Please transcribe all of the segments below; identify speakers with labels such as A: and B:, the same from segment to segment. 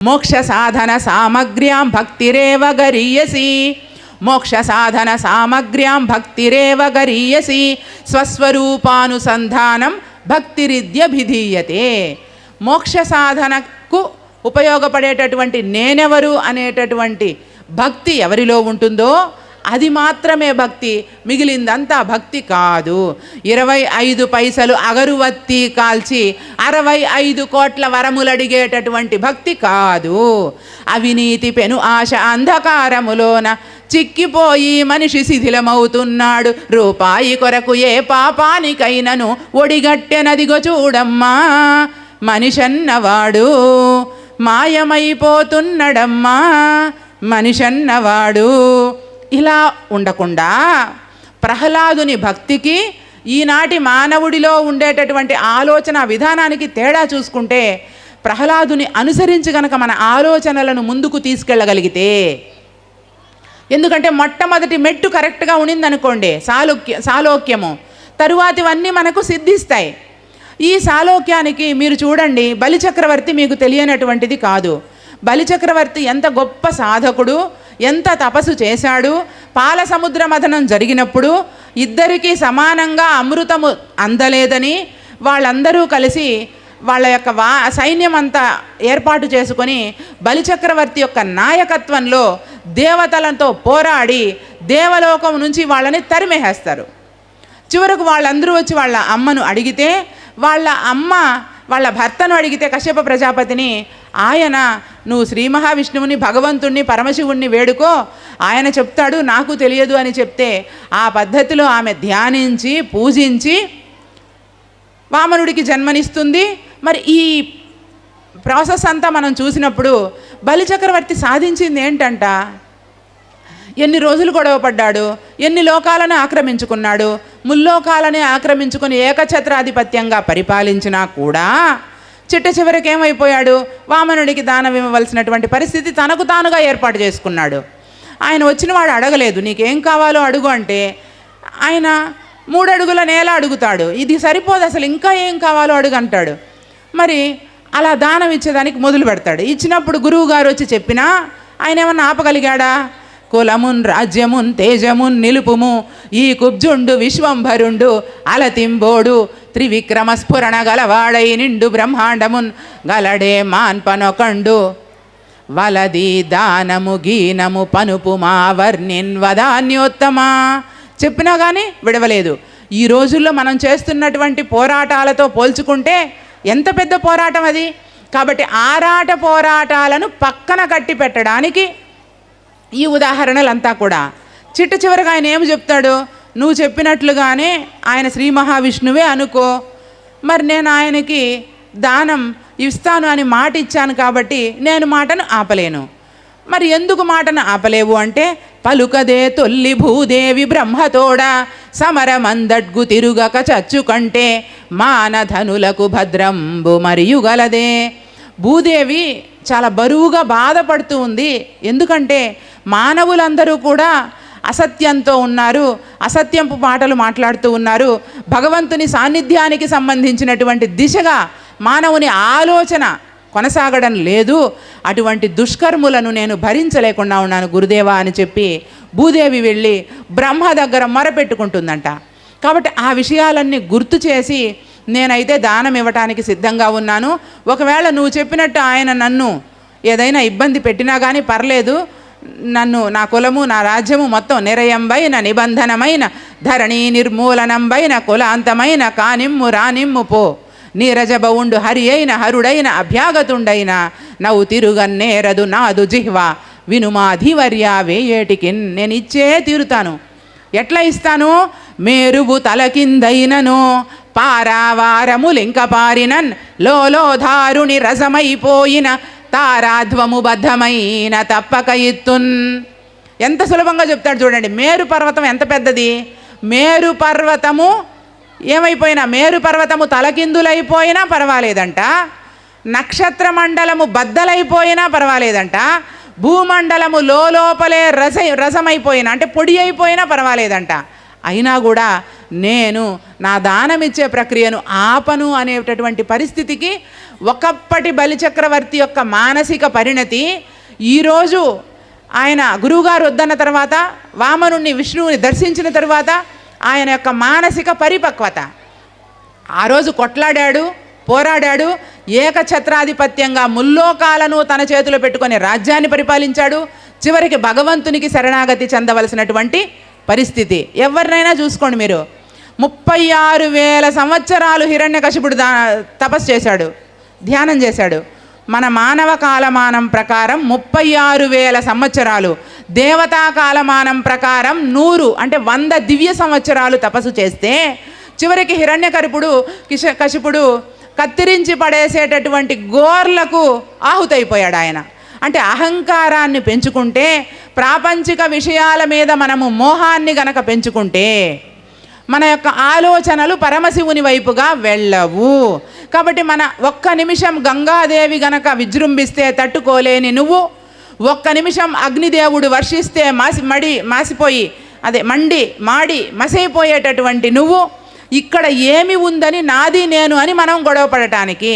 A: మోక్ష సాధన సామగ్ర్యాం భక్తిరేవ గరీయసి మోక్ష సాధన సామగ్ర్యాం భక్తిరేవ గరీయసి స్వస్వరూపానుసంధానం భక్తిరిద్యభిధీయతే మోక్ష సాధనకు ఉపయోగపడేటటువంటి నేనెవరు అనేటటువంటి భక్తి ఎవరిలో ఉంటుందో అది మాత్రమే భక్తి మిగిలిందంతా భక్తి కాదు. ఇరవై ఐదు పైసలు అగరువత్తి కాల్చి అరవై ఐదు కోట్ల వరములు అడిగేటటువంటి భక్తి కాదు. అవినీతి పెను ఆశ అంధకారములోన చిక్కిపోయి మనిషి శిథిలమవుతున్నాడు. రూపాయి కొరకు ఏ పాపానికైనను ఒడిగట్టెనదిగో చూడమ్మా. మనిషన్నవాడు మాయమైపోతున్నడమ్మా. మనిషన్నవాడు ఇలా ఉండకుండా ప్రహ్లాదుని భక్తికి ఈనాటి మానవుడిలో ఉండేటటువంటి ఆలోచన విధానానికి తేడా చూసుకుంటే ప్రహ్లాదుని అనుసరించి గనక మన ఆలోచనలను ముందుకు తీసుకెళ్ళగలిగితే ఎందుకంటే మొట్టమొదటి మెట్టు కరెక్ట్గా ఉనిందనుకోండి సాలోక్య సాలోక్యము. తరువాతివన్నీ మనకు సిద్ధిస్తాయి. ఈ సాలోక్యానికి మీరు చూడండి బలిచక్రవర్తి మీకు తెలియనటువంటిది కాదు. బలిచక్రవర్తి ఎంత గొప్ప సాధకుడు ఎంత తపస్సు చేశాడు? పాల సముద్ర మథనం జరిగినప్పుడు ఇద్దరికీ సమానంగా అమృతము అందలేదని వాళ్ళందరూ కలిసి వాళ్ళ యొక్క వా సైన్యం అంతా ఏర్పాటు చేసుకొని బలిచక్రవర్తి యొక్క నాయకత్వంలో దేవతలతో పోరాడి దేవలోకం నుంచి వాళ్ళని తరిమేసేస్తారు. చివరకు వాళ్ళందరూ వచ్చి వాళ్ళ అమ్మను అడిగితే వాళ్ళ అమ్మ వాళ్ళ భర్తను అడిగితే కశ్యప ప్రజాపతిని ఆయన నువ్వు శ్రీ మహావిష్ణువుని భగవంతుణ్ణి పరమశివుణ్ణి వేడుకో. ఆయన చెప్తాడు నాకు తెలియదు అని చెప్తే ఆ పద్ధతిలో ఆమె ధ్యానించి పూజించి వామనుడికి జన్మనిస్తుంది. మరి ఈ ప్రాసెస్ అంతా మనం చూసినప్పుడు బలిచక్రవర్తి సాధించింది ఏంటంట? ఎన్ని రోజులు గొడవ పడ్డాడు? ఎన్ని లోకాలను ఆక్రమించుకున్నాడు? ముల్లోకాలనే ఆక్రమించుకుని ఏకఛత్రాధిపత్యంగా పరిపాలించినా కూడా చిట్ట చివరికి ఏమైపోయాడు? వామనుడికి దానం ఇవ్వవలసినటువంటి పరిస్థితి తనకు తానుగా ఏర్పాటు చేసుకున్నాడు. ఆయన వచ్చిన వాడు అడగలేదు నీకేం కావాలో అడుగు అంటే ఆయన మూడడుగుల నేల అడుగుతాడు. ఇది సరిపోదు అసలు ఇంకా ఏం కావాలో అడుగు అంటాడు. మరి అలా దానం ఇచ్చేదానికి మొదలు పెడతాడు. ఇచ్చినప్పుడు గురువు గారు వచ్చి చెప్పినా ఆయన ఏమన్నా ఆపగలిగాడా? కులమున్ రాజ్యమున్ తేజమున్ నిలుపుము. ఈ కుబ్జుండు విశ్వంభరుండు అలతింబోడు. త్రివిక్రమ స్ఫురణ గలవాడై నిండు బ్రహ్మాండమున్ గలడే మాన్పనొకండు వలది దానము గీనము పనుపు మా వర్ణిన్ వదాన్యోత్తమా చెప్పినా కానీ విడవలేదు. ఈ రోజుల్లో మనం చేస్తున్నటువంటి పోరాటాలతో పోల్చుకుంటే ఎంత పెద్ద పోరాటం అది? కాబట్టి ఆరాట పోరాటాలను పక్కన కట్టి పెట్టడానికి ఈ ఉదాహరణలంతా కూడా. చిట్ట చివరిగా ఆయన ఏమి చెప్తాడు? నువ్వు చెప్పినట్లుగానే ఆయన శ్రీ మహావిష్ణువే అనుకో. మరి నేను ఆయనకి దానం ఇస్తాను అని మాట ఇచ్చాను కాబట్టి నేను మాటను ఆపలేను. మరి ఎందుకు మాటను ఆపలేవు అంటే పలుకదే తొల్లి భూదేవి బ్రహ్మతోడ సమరమందడ్గు తిరుగక చచ్చు కంటే మానధనులకు భద్రంబు మరియు గలదే భూదేవి చాలా బరువుగా బాధపడుతూ ఉంది. ఎందుకంటే మానవులందరూ కూడా అసత్యంతో ఉన్నారు అసత్యంపు మాటలు మాట్లాడుతూ ఉన్నారు. భగవంతుని సాన్నిధ్యానికి సంబంధించినటువంటి దిశగా మానవుని ఆలోచన కొనసాగడం లేదు. అటువంటి దుష్కర్ములను నేను భరించలేకుండా ఉన్నాను గురుదేవా అని చెప్పి భూదేవి వెళ్ళి బ్రహ్మ దగ్గర మొరపెట్టుకుంటుందంట. కాబట్టి ఆ విషయాలన్నీ గుర్తు చేసి నేనైతే దానం ఇవ్వటానికి సిద్ధంగా ఉన్నాను. ఒకవేళ నువ్వు చెప్పినట్టు ఆయన నన్ను ఏదైనా ఇబ్బంది పెట్టినా కానీ పర్లేదు. నన్ను నా కులము నా రాజ్యము మొత్తం నిరయంబైన నిబంధనమైన ధరణి నిర్మూలనంబైన కులాంతమైన కానిమ్ము రానిమ్ము పో. నీరజబవుండు హరి అయిన హరుడైన అభ్యాగతుండైన నవ్వు తిరుగన్నేరదు నాదు జిహ్వ. వినుమాధివర్య వేయేటికి నేను ఇచ్చే తీరుతాను. ఎట్లా ఇస్తాను? మేరువు తలకిందైనను పారావారములింక పారినన్ లోలోధారుని రసమైపోయిన తారాధ్వము బద్ధమైన తప్పక ఇత్తున్ ఎంత సులభంగా చెప్తాడు చూడండి మేరు పర్వతం ఎంత పెద్దది? మేరు పర్వతము ఏమైపోయినా మేరు పర్వతము తలకిందులైపోయినా పర్వాలేదంట నక్షత్ర మండలము బద్దలైపోయినా పర్వాలేదంట భూమండలము లోపలే రస రసమైపోయినా అంటే పొడి అయిపోయినా పర్వాలేదంట. అయినా కూడా నేను నా దానం ఇచ్చే ప్రక్రియను ఆపను అనేటటువంటి పరిస్థితికి ఒకప్పటి బలిచక్రవర్తి యొక్క మానసిక పరిణతి ఈరోజు ఆయన గురువుగారు వద్దన్న తర్వాత వామనుణ్ణి విష్ణువుని దర్శించిన తర్వాత ఆయన యొక్క మానసిక పరిపక్వత. ఆ రోజు కొట్లాడాడు పోరాడాడు ఏకఛత్రాధిపత్యంగా ముల్లోకాలను తన చేతిలో పెట్టుకొని రాజ్యాన్ని పరిపాలించాడు చివరికి భగవంతునికి శరణాగతి చెందవలసినటువంటి పరిస్థితి. ఎవరినైనా చూసుకోండి మీరు. ముప్పై ఆరు వేల సంవత్సరాలు హిరణ్యకశిపుడు దా తపస్సు చేశాడు. ధ్యానం చేశాడు. మన మానవ కాలమానం ప్రకారం ముప్పై ఆరు వేల సంవత్సరాలు. దేవతా కాలమానం ప్రకారం నూరు అంటే వంద దివ్య సంవత్సరాలు తపస్సు చేస్తే చివరికి హిరణ్యకశిపుడు కిష కశిపుడు కత్తిరించి పడేసేటటువంటి గోర్లకు ఆహుతైపోయాడు ఆయన. అంటే అహంకారాన్ని పెంచుకుంటే ప్రాపంచిక విషయాల మీద మనము మోహాన్ని గనక పెంచుకుంటే మన యొక్క ఆలోచనలు పరమశివుని వైపుగా వెళ్ళవు. కాబట్టి మన ఒక్క నిమిషం గంగాదేవి గనక విజృంభిస్తే తట్టుకోలేని నువ్వు ఒక్క నిమిషం అగ్నిదేవుడు వర్షిస్తే మాసి మడి మాసిపోయి అదే మండి మాడి మసైపోయేటటువంటి నువ్వు ఇక్కడ ఏమి ఉందని నాది నేను అని మనం గొడవపడటానికి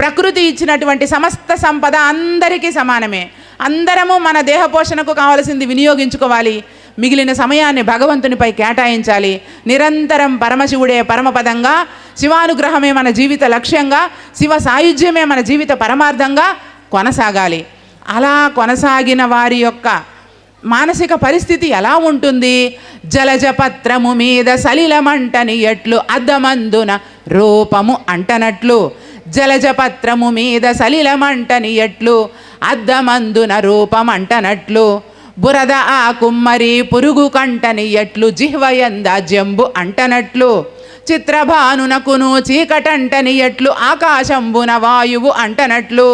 A: ప్రకృతి ఇచ్చినటువంటి సమస్త సంపద అందరికీ సమానమే. అందరము మన దేహ పోషణకు కావలసింది వినియోగించుకోవాలి. మిగిలిన సమయాన్ని భగవంతునిపై కేటాయించాలి. నిరంతరం పరమశివుడే పరమపదంగా శివానుగ్రహమే మన జీవిత లక్ష్యంగా శివ సాయుధ్యమే మన జీవిత పరమార్థంగా కొనసాగాలి. అలా కొనసాగిన వారి యొక్క మానసిక పరిస్థితి ఎలా ఉంటుంది? జలజపత్రము మీద సలిలమంటని ఎట్లు అద్దమందున రూపము అంటనట్లు. జలజపత్రము మీద సలిలమంటని ఎట్లు అద్దమందున రూపం అంటనట్లు బురద ఆ కుమ్మరి పురుగు కంటని ఎట్లు జిహ్వయంద జంబు అంటనట్లు చిత్రభానునకును చీకటంటని ఎట్లు ఆకాశంబున వాయువు అంటనట్లు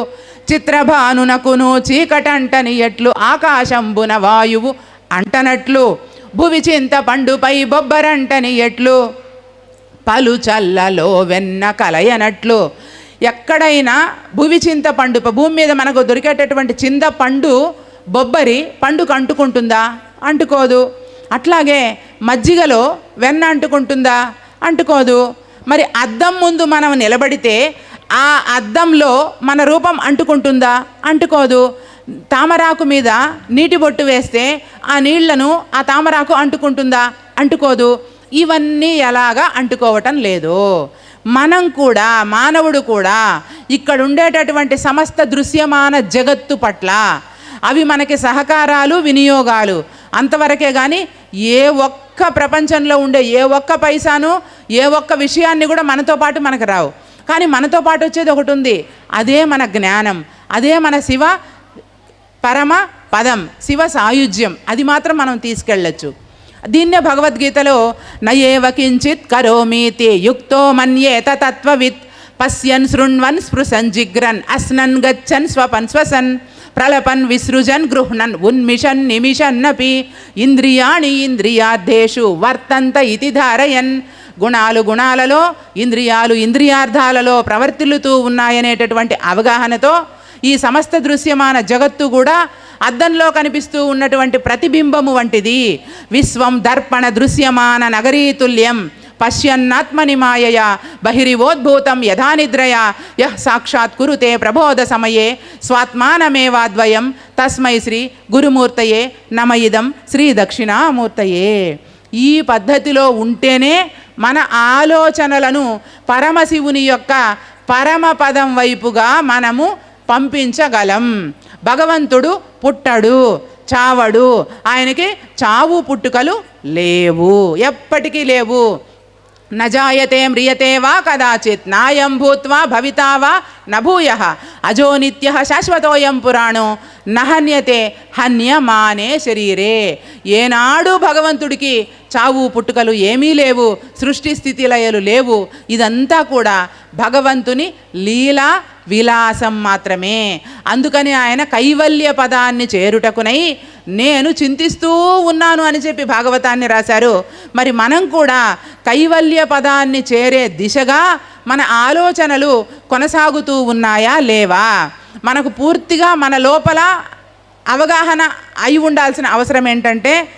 A: చిత్రభానునకును చీకటంటని ఎట్లు ఆకాశంబున వాయువు అంటనట్లు భువి చింత పండుపై బొబ్బరంటని ఎట్లు పలు చల్లలో వెన్న కలయనట్లు ఎక్కడైనా భూమి చింత పండు భూమి మీద మనకు దొరికేటటువంటి చింత పండు బొబ్బరి పండుకు అంటుకుంటుందా? అంటుకోదు. అట్లాగే మజ్జిగలో వెన్న అంటుకుంటుందా? అంటుకోదు. మరి అద్దం ముందు మనం నిలబడితే ఆ అద్దంలో మన రూపం అంటుకుంటుందా? అంటుకోదు. తామరాకు మీద నీటి బొట్టు వేస్తే ఆ నీళ్ళను ఆ తామరాకు అంటుకుంటుందా? అంటుకోదు. ఇవన్నీ ఎలాగా అంటుకోవటం లేదు. మనం కూడా మానవుడు కూడా ఇక్కడ ఉండేటటువంటి సమస్త దృశ్యమాన జగత్తు పట్ల అవి మనకి సహకారాలు వినియోగాలు. అంతవరకే కానీ ఏ ఒక్క ప్రపంచంలో ఉండే ఏ ఒక్క పైసాను ఏ ఒక్క విషయాన్ని కూడా మనతో పాటు మనకు రావు. కానీ మనతో పాటు వచ్చేది ఒకటి ఉంది. అదే మన జ్ఞానం. అదే మన శివ పరమ పదం శివ సాయుధ్యం అది మాత్రం మనం తీసుకెళ్ళచ్చు. దీన్నే భగవద్గీతలో నయేవ కించిత్ కరోమీతి యుక్తో మన్యేత తత్వవిత్ పశ్యన్ శృణ్వన్ స్పృశన్ జిగ్రన్ అస్నన్ గచ్చన్ స్వపన్ శ్వసన్ ప్రలపన్ విసృజన్ గృహ్ణన్ ఉన్మిషన్ నిమిషన్నపి ఇంద్రియాణి ఇంద్రియార్థేషు వర్తంత ఇతి ధారయన్ గుణాలు గుణాలలో ఇంద్రియాలు ఇంద్రియార్థాలలో ప్రవర్తిల్లుతూ ఉన్నాయనేటటువంటి అవగాహనతో ఈ సమస్త దృశ్యమాన జగత్తు కూడా అద్దంలో కనిపిస్తూ ఉన్నటువంటి ప్రతిబింబము వంటిది. విశ్వం దర్పణ దృశ్యమాన నగరీతుల్యం. పశ్యన్నాత్మని మాయయ. బహిరివోద్భూతం యథానిద్రయ. యః సాక్షాత్ కురుతే ప్రబోధ సమయే. స్వాత్మానమేవాద్వయం. తస్మై శ్రీ గురుమూర్తయే నమయిదం శ్రీ దక్షిణామూర్తయే. ఈ పద్ధతిలో ఉంటేనే మన ఆలోచనలను పరమశివుని యొక్క పరమపదం వైపుగా మనము పంపించగలం. భగవంతుడు పుట్టడు చావడు. ఆయనకి చావు పుట్టుకలు లేవు. ఎప్పటికీ లేవు. నజాయతే మ్రియతే వా కదాచిత్ నాయం భూత్వా భవితా వా నభూయ. అజో నిత్య శాశ్వతోయం పురాణో. నహన్యతే హన్యమానే శరీరే. ఏనాడు భగవంతుడికి చావు పుట్టుకలు ఏమీ లేవు సృష్టి స్థితి లయలు లేవు. ఇదంతా కూడా భగవంతుని లీలా విలాసం మాత్రమే. అందుకని ఆయన కైవల్య పదాన్ని చేరుటకునై నేను చింతిస్తూ ఉన్నాను అని చెప్పి భాగవతాన్ని రాశారు. మరి మనం కూడా కైవల్య పదాన్ని చేరే దిశగా మన ఆలోచనలు కొనసాగుతూ ఉన్నాయా లేవా? మనకు పూర్తిగా మన లోపల అవగాహన అయి ఉండాల్సిన అవసరం ఏంటంటే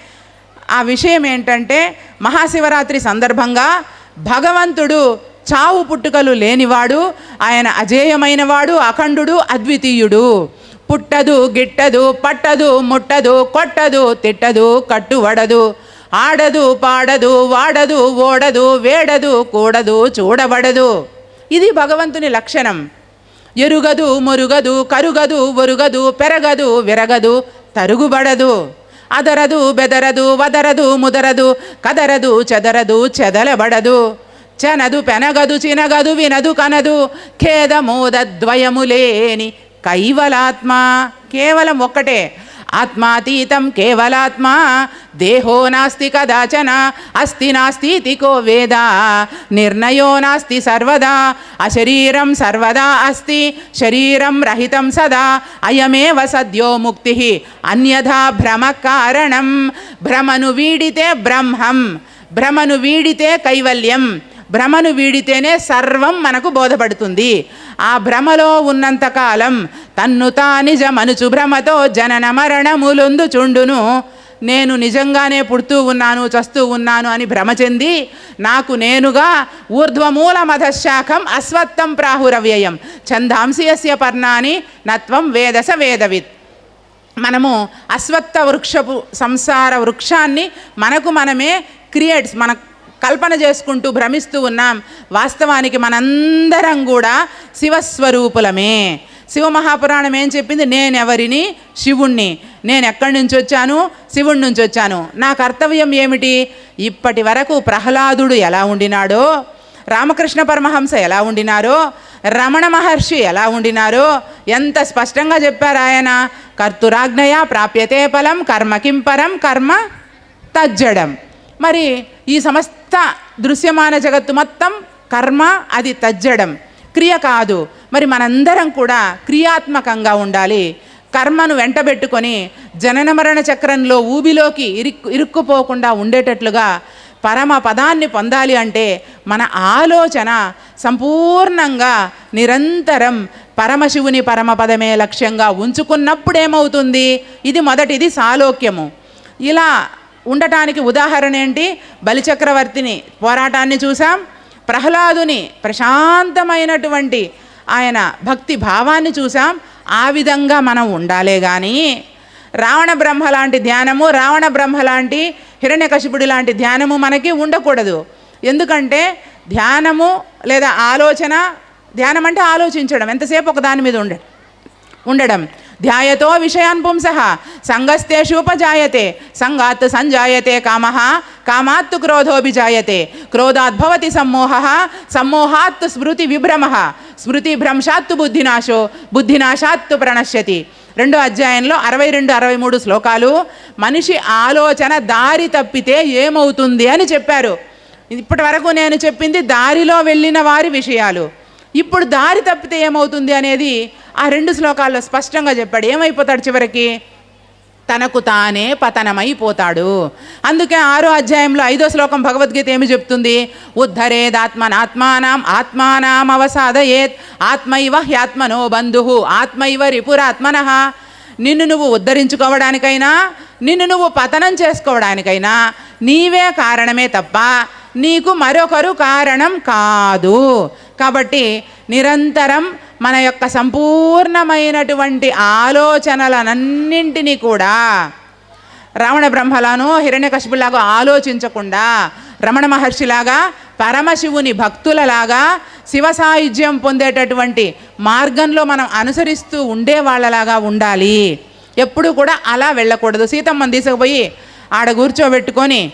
A: ఆ విషయం ఏంటంటే మహాశివరాత్రి సందర్భంగా భగవంతుడు చావు పుట్టుకలు లేనివాడు ఆయన అజేయమైనవాడు అఖండుడు అద్వితీయుడు. పుట్టదు గిట్టదు పట్టదు ముట్టదు కొట్టదు తిట్టదు కట్టువడదు ఆడదు పాడదు వాడదు ఓడదు వేడదు కూడదు చూడబడదు. ఇది భగవంతుని లక్షణం. ఎరుగదు మురుగదు కరుగదు ఒరుగదు పెరగదు విరగదు తరుగుబడదు. అదరదు బెదరదు వదరదు ముదరదు కదరదు చెదరదు చెదలబడదు. చెనదు పెనగదు చినగదు వినదు కనదు ఖేదమోదద్వయము లేని కైవలాత్మ. కేవలం ఒక్కటే. ఆత్మాతీతం కేవలాత్మ. దేహో నాస్తి కదాచన. అస్తి నాస్తి కో వేద. నిర్ణయో నాస్తి సర్వదా. అశరీరం సర్వదా అస్తి. శరీరం రహితం సదా. అయమేవ సద్యో ముక్తి. అన్యథా భ్రమ కారణం. భ్రమను వీడితే బ్రహ్మం. భ్రమను వీడితే కైవల్యం. భ్రమను వీడితేనే సర్వం మనకు బోధపడుతుంది. ఆ భ్రమలో ఉన్నంతకాలం తన్ను తా నిజమనుచు భ్రమతో జనన మరణములొందు చుండును. నేను నిజంగానే పుడుతూ ఉన్నాను చస్తూ ఉన్నాను అని భ్రమ చెంది నాకు నేనుగా ఊర్ధ్వమూల మధశాఖం అశ్వత్థం ప్రాహురవ్యయం. ఛందాంసియస్య పర్ణాని నత్వం వేదస వేదవిత్. మనము అశ్వత్థ వృక్షపు సంసార వృక్షాన్ని మనకు మనమే క్రియేట్స్ మన కల్పన చేసుకుంటూ భ్రమిస్తూ ఉన్నాం. వాస్తవానికి మనందరం కూడా శివస్వరూపులమే. శివమహాపురాణం ఏం చెప్పింది? నేనెవరిని? శివుణ్ణి. నేను ఎక్కడి నుంచి వచ్చాను? శివుడి నుంచి వచ్చాను. నా కర్తవ్యం ఏమిటి? ఇప్పటి వరకు ప్రహ్లాదుడు ఎలా ఉండినాడో? రామకృష్ణ పరమహంస ఎలా ఉండినారో? రమణ మహర్షి ఎలా ఉండినారో? ఎంత స్పష్టంగా చెప్పారు ఆయన? కర్తురాజ్ఞయ ప్రాప్యతే ఫలం కర్మ కింపరం కర్మ తజ్జడం. మరి ఈ సమస్త దృశ్యమాన జగత్తు మొత్తం కర్మ అది తజ్జడం. క్రియ కాదు. మరి మనందరం కూడా క్రియాత్మకంగా ఉండాలి. కర్మను వెంటబెట్టుకొని జనన మరణ చక్రంలో ఊబిలోకి ఇరుక్కు ఇరుక్కుపోకుండా ఉండేటట్లుగా పరమ పదాన్ని పొందాలి అంటే మన ఆలోచన సంపూర్ణంగా నిరంతరం పరమశివుని పరమపదమే లక్ష్యంగా ఉంచుకున్నప్పుడు ఏమవుతుంది ఇది మొదటిది సాలోక్యము. ఇలా ఉండటానికి ఉదాహరణ ఏంటి? బలిచక్రవర్తిని పోరాటాన్ని చూసాం ప్రహ్లాదుని ప్రశాంతమైనటువంటి ఆయన భక్తి భావాన్ని చూసాం ఆ విధంగా మనం ఉండాలే కానీ రావణ బ్రహ్మ లాంటి ధ్యానము రావణ బ్రహ్మ లాంటి హిరణ్యకశిపుడి లాంటి ధ్యానము మనకి ఉండకూడదు. ఎందుకంటే ధ్యానము లేదా ఆలోచన ధ్యానం అంటే ఆలోచించడం. ఎంతసేపు ఒక దాని మీద ఉండ ఉండడం. ధ్యాయతో విషయాన్ పుంస. సంగస్తేషూపజాయతే సంగాత్ సంజాయతే కామ. కామాత్తు క్రోధోభిజాయతే. క్రోధాద్భవతి సమ్మోహ. సమ్మోహాత్ స్మృతి విభ్రమ. స్మృతి భ్రంశాత్తు బుద్ధినాశో. బుద్ధినాశాత్తు ప్రణశ్యతి. రెండో అధ్యాయంలో అరవై రెండు అరవై మూడు శ్లోకాలు. మనిషి ఆలోచన దారి తప్పితే ఏమవుతుంది అని చెప్పారు. ఇప్పటి వరకు నేను చెప్పింది దారిలో వెళ్ళిన వారి విషయాలు. ఇప్పుడు దారి తప్పితే ఏమవుతుంది అనేది ఆ రెండు శ్లోకాల్లో స్పష్టంగా చెప్పాడు. ఏమైపోతాడు చివరికి? తనకు తానే పతనమైపోతాడు. అందుకే ఆరో అధ్యాయంలో ఐదో శ్లోకం భగవద్గీత ఏమి చెప్తుంది? ఉద్ధరేదాత్మనాత్మానం ఆత్మానం అవసాదయేత్ ఆత్మైవ హ్యాత్మనో బంధు ఆత్మైవ రిపురాత్మన. నిన్ను నువ్వు ఉద్ధరించుకోవడానికైనా నిన్ను నువ్వు పతనం చేసుకోవడానికైనా నీవే కారణమే తప్ప నీకు మరొకరు కారణం కాదు. కాబట్టి నిరంతరం మన యొక్క సంపూర్ణమైనటువంటి ఆలోచనలనన్నింటినీ కూడా రావణ బ్రహ్మలాను హిరణ్యకశిపులాగా ఆలోచించకుండా రమణ మహర్షిలాగా పరమశివుని భక్తులలాగా శివ సాయుధ్యం పొందేటటువంటి మార్గంలో మనం అనుసరిస్తూ ఉండే వాళ్ళలాగా ఉండాలి. ఎప్పుడు కూడా అలా వెళ్ళకూడదు. సీతమ్మని తీసుకుపోయి ఆడ కూర్చోబెట్టుకొని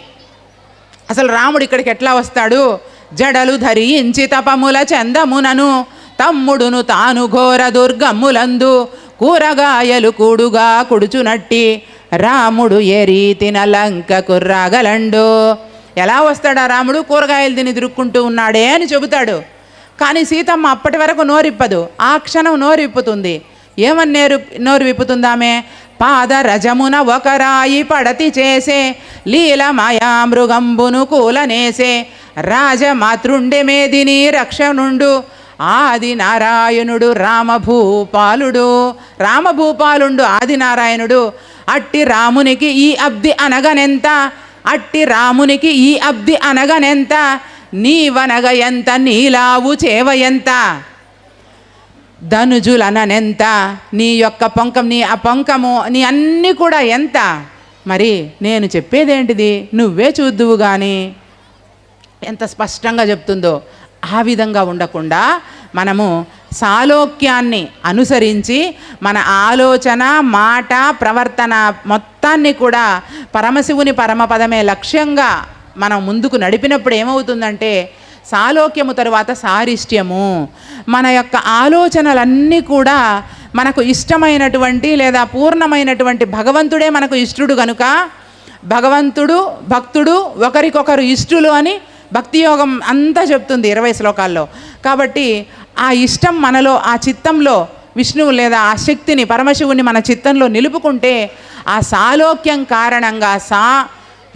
A: అసలు రాముడు ఇక్కడికి ఎట్లా వస్తాడు? జడలు ధరించి తపముల చందమునను తమ్ముడును తాను ఘోర దుర్గమ్ములందు కూరగాయలు కూడుగా కుడుచునట్టి రాముడు ఏ రీతిన లంకకు రాగలండు ఎలా వస్తాడా రాముడు? కూరగాయలు తిని తిరుక్కుంటూ ఉన్నాడే అని చెబుతాడు. కానీ సీతమ్మ అప్పటి వరకు నోరిప్పదు. ఆ క్షణం నోరిప్పుతుంది. ఏమని నేరు నోరు విప్పుతుందామే పాదరజమున ఒకరాయి ఒక రాయి పడతి చేసే లీలమాయా మృగంబును కూలనేసే రాజమాతృండె మేదిని రక్షణుండు ఆది నారాయణుడు రామభూపాలుడు. రామభూపాలుండు ఆది నారాయణుడు అట్టి రామునికి ఈ అబ్ది అనగనెంత? అట్టి రామునికి ఈ అబ్ది అనగనెంత? నీవనగ ఎంత నీలావు చేవ ఎంత? ధనుజులననెంత? నీ యొక్క పొంకం నీ ఆ పొంకము నీ అన్నీ కూడా ఎంత? మరి నేను చెప్పేదేంటిది? నువ్వే చూద్దువు కానీ ఎంత స్పష్టంగా చెప్తుందో. ఆ విధంగా ఉండకుండా మనము సాలోక్యాన్ని అనుసరించి మన ఆలోచన మాట ప్రవర్తన మొత్తాన్ని కూడా పరమశివుని పరమపదమే లక్ష్యంగా మనం ముందుకు నడిపినప్పుడు ఏమవుతుందంటే సాలోక్యము తరువాత సారిష్ట్యము. మన యొక్క ఆలోచనలన్నీ కూడా మనకు ఇష్టమైనటువంటి లేదా పూర్ణమైనటువంటి భగవంతుడే మనకు ఇష్టడు కనుక భగవంతుడు భక్తుడు ఒకరికొకరు ఇష్టలు అని భక్తి యోగం అంతా చెప్తుంది ఇరవై శ్లోకాల్లో. కాబట్టి ఆ ఇష్టం మనలో ఆ చిత్తంలో విష్ణువు లేదా ఆ శక్తిని పరమశివుని మన చిత్తంలో నిలుపుకుంటే ఆ సాలోక్యం కారణంగా సా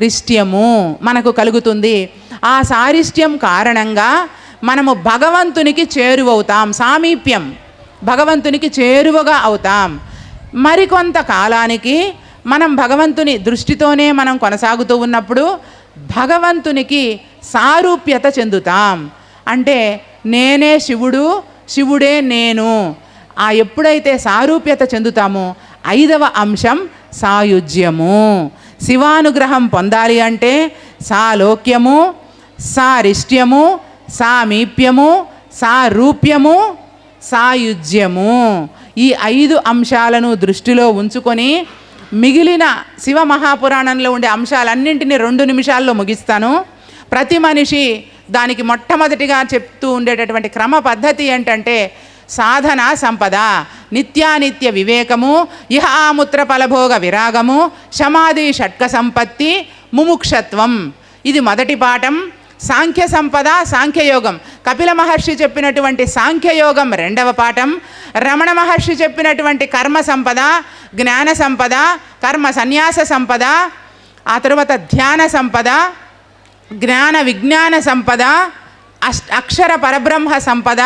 A: రిష్ట్యము మనకు కలుగుతుంది. ఆ సారిష్ట్యం కారణంగా మనము భగవంతునికి చేరువవుతాం సామీప్యం. భగవంతునికి చేరువగా అవుతాం. మరికొంత కాలానికి మనం భగవంతుని దృష్టితోనే మనం కొనసాగుతూ ఉన్నప్పుడు భగవంతునికి సారూప్యత చెందుతాం. అంటే నేనే శివుడు శివుడే నేను. ఆ ఎప్పుడైతే సారూప్యత చెందుతామో ఐదవ అంశం సాయుజ్యము. శివానుగ్రహం పొందాలి అంటే సాలోక్యము సారిష్ట్యము సామీప్యము సారూప్యము సాయుజ్యము ఈ ఐదు అంశాలను దృష్టిలో ఉంచుకొని మిగిలిన శివ మహాపురాణంలో ఉండే అంశాలన్నింటినీ రెండు నిమిషాల్లో ముగిస్తాను. ప్రతి మనిషి దానికి మొట్టమొదటిగా చెప్తూ ఉండేటటువంటి క్రమ పద్ధతి ఏంటంటే సాధన సంపద. నిత్యానిత్య వివేకము ఇహ ఆముత్ర ఫలభోగ విరాగము సమాధి షట్క సంపత్తి ముముక్షత్వం. ఇది మొదటి పాఠం. సాంఖ్య సంపద సాంఖ్యయోగం కపిల మహర్షి చెప్పినటువంటి సాంఖ్యయోగం రెండవ పాఠం. రమణ మహర్షి చెప్పినటువంటి కర్మ సంపద జ్ఞాన సంపద కర్మ సన్యాస సంపద ఆ తరువాత ధ్యాన సంపద జ్ఞాన విజ్ఞాన సంపద అష్ అక్షర పరబ్రహ్మ సంపద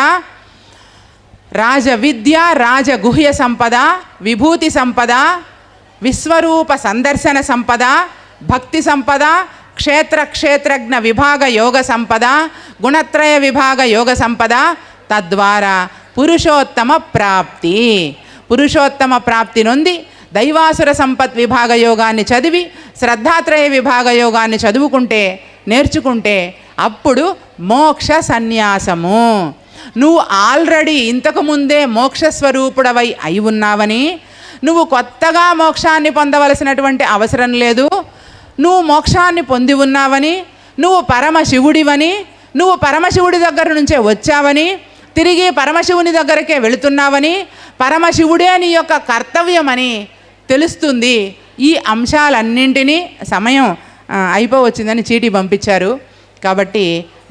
A: రాజ విద్య రాజగుహ్య సంపద విభూతి సంపద విశ్వరూప సందర్శన సంపద భక్తి సంపద క్షేత్ర క్షేత్రజ్ఞ విభాగ యోగ సంపద గుణత్రయ విభాగ యోగ సంపద తద్వారా పురుషోత్తమ ప్రాప్తి. పురుషోత్తమ ప్రాప్తి నొంది దైవాసుర సంపత్ విభాగ యోగాన్ని చదివి శ్రద్ధాత్రయ విభాగ యోగాన్ని చదువుకుంటే నేర్చుకుంటే అప్పుడు మోక్ష సన్యాసము. నువ్వు ఆల్రెడీ ఇంతకు ముందే మోక్ష స్వరూపుడవై అయి ఉన్నావని నువ్వు కొత్తగా మోక్షాన్ని పొందవలసినటువంటి అవసరం లేదు. నువ్వు మోక్షాన్ని పొంది ఉన్నావని నువ్వు పరమశివుడివని నువ్వు పరమశివుడి దగ్గర నుంచే వచ్చావని తిరిగి పరమశివుని దగ్గరకే వెళుతున్నావని పరమశివుడే నీ యొక్క కర్తవ్యమని తెలుస్తుంది. ఈ అంశాలన్నింటినీ సమయం అయిపోవచ్చిందని చీటీ పంపించారు. కాబట్టి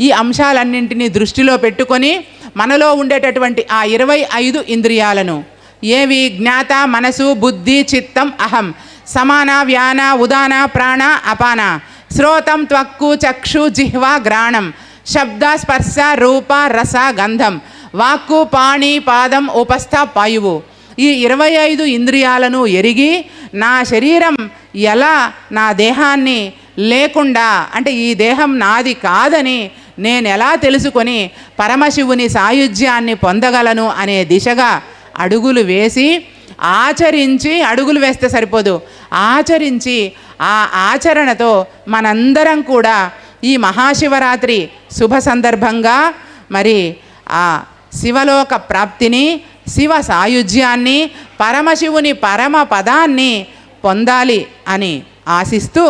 A: ఈ అంశాలన్నింటినీ దృష్టిలో పెట్టుకొని మనలో ఉండేటటువంటి ఆ ఇరవై ఐదు ఇంద్రియాలను. ఏవి? జ్ఞాత మనసు బుద్ధి చిత్తం అహం. సమాన వ్యాన ఉదాన ప్రాణ అపాన. శ్రోతం త్వక్కు చక్షు జిహ్వ గ్రాణం శబ్ద స్పర్శ రూప రస గంధం. వాక్కు పాణి పాదం ఉపస్థ పాయువు. ఈ ఇరవై ఐదు ఇంద్రియాలను ఎరిగి నా శరీరం ఎలా నా దేహాన్ని లేకుండా అంటే ఈ దేహం నాది కాదని నేను ఎలా తెలుసుకొని పరమశివుని సాయుధ్యాన్ని పొందగలను అనే దిశగా అడుగులు వేసి ఆచరించి అడుగులు వేస్తే సరిపోదు. ఆచరించి ఆ ఆచరణతో మనందరం కూడా ఈ మహాశివరాత్రి శుభ సందర్భంగా మరి ఆ శివలోక ప్రాప్తిని శివ సాయుధ్యాన్ని పరమశివుని పరమ పదాన్ని పొందాలి అని ఆశిస్తూ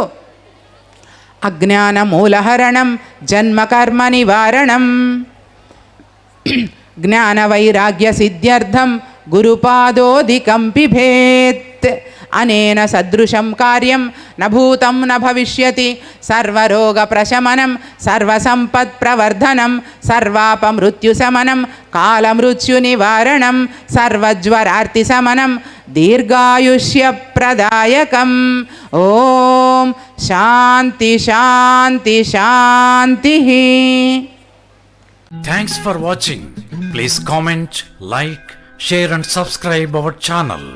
A: అజ్ఞానమూలహరణం జన్మకర్మ నివారణం జ్ఞానవైరాగ్య సిద్ధ్యర్థం గురుపాదోధికం పిభేత్. అనేన సదృశం కార్యం నభూతం భూతం న భవిష్యతి. సర్వరోగ ప్రశమనం సర్వసంపత్ ప్రవర్ధనం సర్వాప మృత్యుశమనం కాలమృత్యు నివారణం సర్వజ్వరార్తి శమనం దీర్ఘాయుష్య ప్రదాయకం ఓం శాంతి శాంతి శాంతి.
B: Thanks for watching please comment like share and subscribe our channel